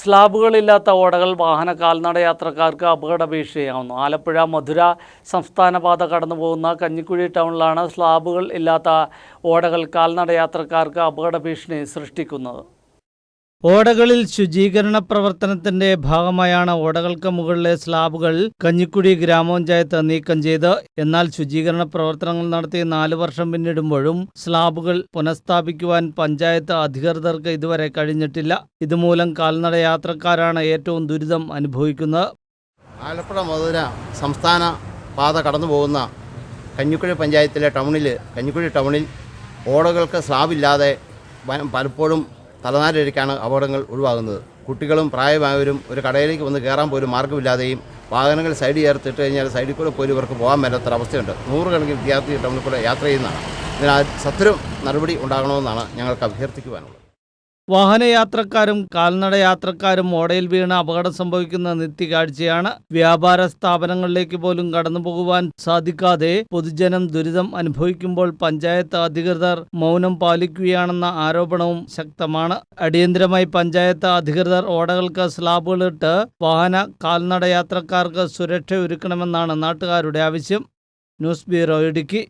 സ്ലാബുകളില്ലാത്ത ഓടകൾ വാഹന കാൽനട യാത്രക്കാർക്ക് അപകട ഭീഷണിയാവുന്നു ആലപ്പുഴ മധുര സംസ്ഥാന പാത കടന്നു പോകുന്ന കഞ്ഞിക്കുഴി ടൗണിലാണ് സ്ലാബുകൾ ഇല്ലാത്ത ഓടകൾ കാൽനട യാത്രക്കാർക്ക് അപകട ഭീഷണി സൃഷ്ടിക്കുന്നത്. ഓടകളിൽ ശുചീകരണ പ്രവർത്തനത്തിന്റെ ഭാഗമായാണ് ഓടകൾക്ക് മുകളിലെ സ്ലാബുകൾ കഞ്ഞിക്കുടി ഗ്രാമപഞ്ചായത്ത് നീക്കം ചെയ്ത്. എന്നാൽ ശുചീകരണ പ്രവർത്തനങ്ങൾ നടത്തി നാലു വർഷം പിന്നിടുമ്പോഴും സ്ലാബുകൾ പുനഃസ്ഥാപിക്കുവാൻ പഞ്ചായത്ത് അധികൃതർക്ക് ഇതുവരെ കഴിഞ്ഞിട്ടില്ല. ഇതുമൂലം കാൽനട യാത്രക്കാരാണ് ഏറ്റവും ദുരിതം അനുഭവിക്കുന്നത്. ആലപ്പുഴ മധുര സംസ്ഥാന പാത കടന്നു പോകുന്ന കഞ്ഞിക്കുഴി പഞ്ചായത്തിലെ ടൗണിൽ കഞ്ഞിക്കുഴി ടൗണിൽ ഓടകൾക്ക് സ്ലാബില്ലാതെ പലപ്പോഴും തലനാരിഴയ്ക്കാണ് അപകടങ്ങൾ ഒഴിവാകുന്നത്. കുട്ടികളും പ്രായമായവരും ഒരു കടയിലേക്ക് വന്ന് കയറാൻ പോലും മാർഗമില്ലാതെയും വാഹനങ്ങൾ സൈഡിൽ ചേർത്തിട്ട് കഴിഞ്ഞാൽ സൈഡിൽ കൂടെ പോലും ഇവർക്ക് പോകാൻ മേലാത്തൊരവസ്ഥയുണ്ട് നൂറുകണക്കിന് വിദ്യാർത്ഥി ടൗണിൽ കൂടെ യാത്ര ചെയ്യുന്നതാണ്. ഇതിനാൽ സത്വരം നടപടി ഉണ്ടാകണമെന്നാണ് ഞങ്ങൾക്ക് അഭ്യർത്ഥിക്കുവാനുള്ളത്. വാഹനയാത്രക്കാരും കാൽനടയാത്രക്കാരും ഓടയിൽ വീണ് അപകടം സംഭവിക്കുന്ന നിത്യകാഴ്ചയാണ്. വ്യാപാര സ്ഥാപനങ്ങളിലേക്ക് പോലും കടന്നു പോകുവാൻ സാധിക്കാതെ പൊതുജനം ദുരിതം അനുഭവിക്കുമ്പോൾ പഞ്ചായത്ത് അധികൃതർ മൗനം പാലിക്കുകയാണെന്ന ആരോപണവും ശക്തമാണ്. അടിയന്തരമായി പഞ്ചായത്ത് അധികൃതർ ഓടകൾക്ക് സ്ലാബുകളിട്ട് വാഹന കാൽനടയാത്രക്കാർക്ക് സുരക്ഷ ഒരുക്കണമെന്നാണ് നാട്ടുകാരുടെ ആവശ്യം. News bureau Idukki.